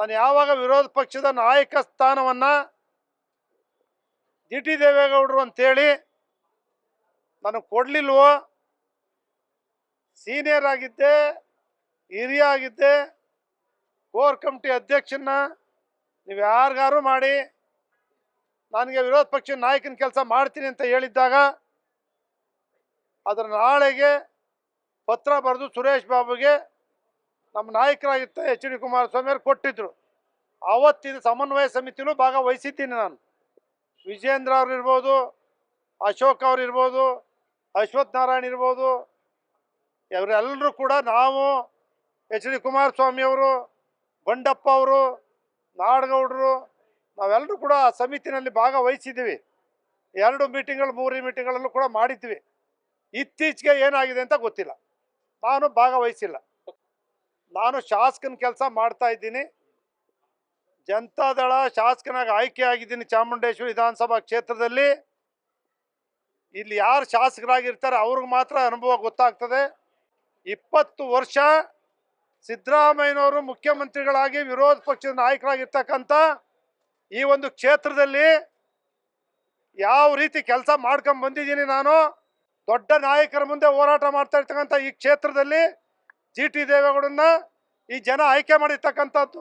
ನಾನು ಯಾವಾಗ ವಿರೋಧ ಪಕ್ಷದ ನಾಯಕ ಸ್ಥಾನವನ್ನು ಜಿ ಟಿ ದೇವೇಗೌಡರು ಅಂತೇಳಿ ನನಗೆ ಕೊಡಲಿಲ್ವೋ? ಸೀನಿಯರ್ ಆಗಿದ್ದೆ, ಹಿರಿಯ ಆಗಿದ್ದೆ, ಕೋರ್ ಕಮಿಟಿ ಅಧ್ಯಕ್ಷನ್ನ ನೀವು ಯಾರಿಗಾರು ಮಾಡಿ ನನಗೆ ವಿರೋಧ ಪಕ್ಷದ ನಾಯಕನ ಕೆಲಸ ಮಾಡ್ತೀನಿ ಅಂತ ಹೇಳಿದ್ದಾಗ ಅದರ ನಾಳೆಗೆ ಪತ್ರ ಬರೆದು ಸುರೇಶ್ ಬಾಬುಗೆ ನಮ್ಮ ನಾಯಕರಾಗಿದ್ದ ಎಚ್ ಡಿ ಕುಮಾರಸ್ವಾಮಿ ಅವರು ಕೊಟ್ಟಿದ್ರು. ಆವತ್ತಿನ ಸಮನ್ವಯ ಸಮಿತಿಲೂ ಭಾಗವಹಿಸಿದ್ದೀನಿ ನಾನು. ವಿಜೇಂದ್ರ ಅವ್ರು ಇರ್ಬೋದು, ಅಶೋಕ್ ಅವ್ರು ಇರ್ಬೋದು, ಅಶ್ವಥ್ ನಾರಾಯಣ್ ಇರ್ಬೋದು, ಇವರೆಲ್ಲರೂ ಕೂಡ ನಾವು ಎಚ್ ಡಿ ಕುಮಾರಸ್ವಾಮಿ ಅವರು, ಬಂಡಪ್ಪ ಅವರು, ನಾಡಗೌಡರು, ನಾವೆಲ್ಲರೂ ಕೂಡ ಆ ಸಮಿತಿನಲ್ಲಿ ಭಾಗವಹಿಸಿದ್ದೀವಿ. ಎರಡು ಮೀಟಿಂಗ್ಗಳು, ಮೂರು ಮೀಟಿಂಗ್ಗಳಲ್ಲೂ ಕೂಡ ಮಾಡಿದ್ವಿ. ಇತ್ತೀಚೆಗೆ ಏನಾಗಿದೆ ಅಂತ ಗೊತ್ತಿಲ್ಲ. ನಾನು ಭಾಗವಹಿಸಿಲ್ಲ. ನಾನು ಶಾಸಕನ ಕೆಲಸ ಮಾಡ್ತಾ ಇದ್ದೀನಿ. ಜನತಾದಳ ಶಾಸಕನಾಗಿ ಆಯ್ಕೆ ಆಗಿದ್ದೀನಿ ಚಾಮುಂಡೇಶ್ವರಿ ವಿಧಾನಸಭಾ ಕ್ಷೇತ್ರದಲ್ಲಿ. ಇಲ್ಲಿ ಯಾರು ಶಾಸಕರಾಗಿರ್ತಾರೆ ಅವ್ರಿಗೆ ಮಾತ್ರ ಅನುಭವ ಗೊತ್ತಾಗ್ತದೆ. ಇಪ್ಪತ್ತು ವರ್ಷ ಸಿದ್ದರಾಮಯ್ಯನವರು ಮುಖ್ಯಮಂತ್ರಿಗಳಾಗಿ ವಿರೋಧ ಪಕ್ಷದ ನಾಯಕರಾಗಿರ್ತಕ್ಕಂಥ ಈ ಒಂದು ಕ್ಷೇತ್ರದಲ್ಲಿ ಯಾವ ರೀತಿ ಕೆಲಸ ಮಾಡ್ಕೊಂಡು ಬಂದಿದ್ದೀನಿ ನಾನು, ದೊಡ್ಡ ನಾಯಕರ ಮುಂದೆ ಹೋರಾಟ ಮಾಡ್ತಾ ಇರ್ತಕ್ಕಂಥ ಈ ಕ್ಷೇತ್ರದಲ್ಲಿ ಜಿ ಟಿ ದೇವೇಗೌಡನ್ನ ಈ ಜನ ಆಯ್ಕೆ ಮಾಡಿರ್ತಕ್ಕಂಥದ್ದು.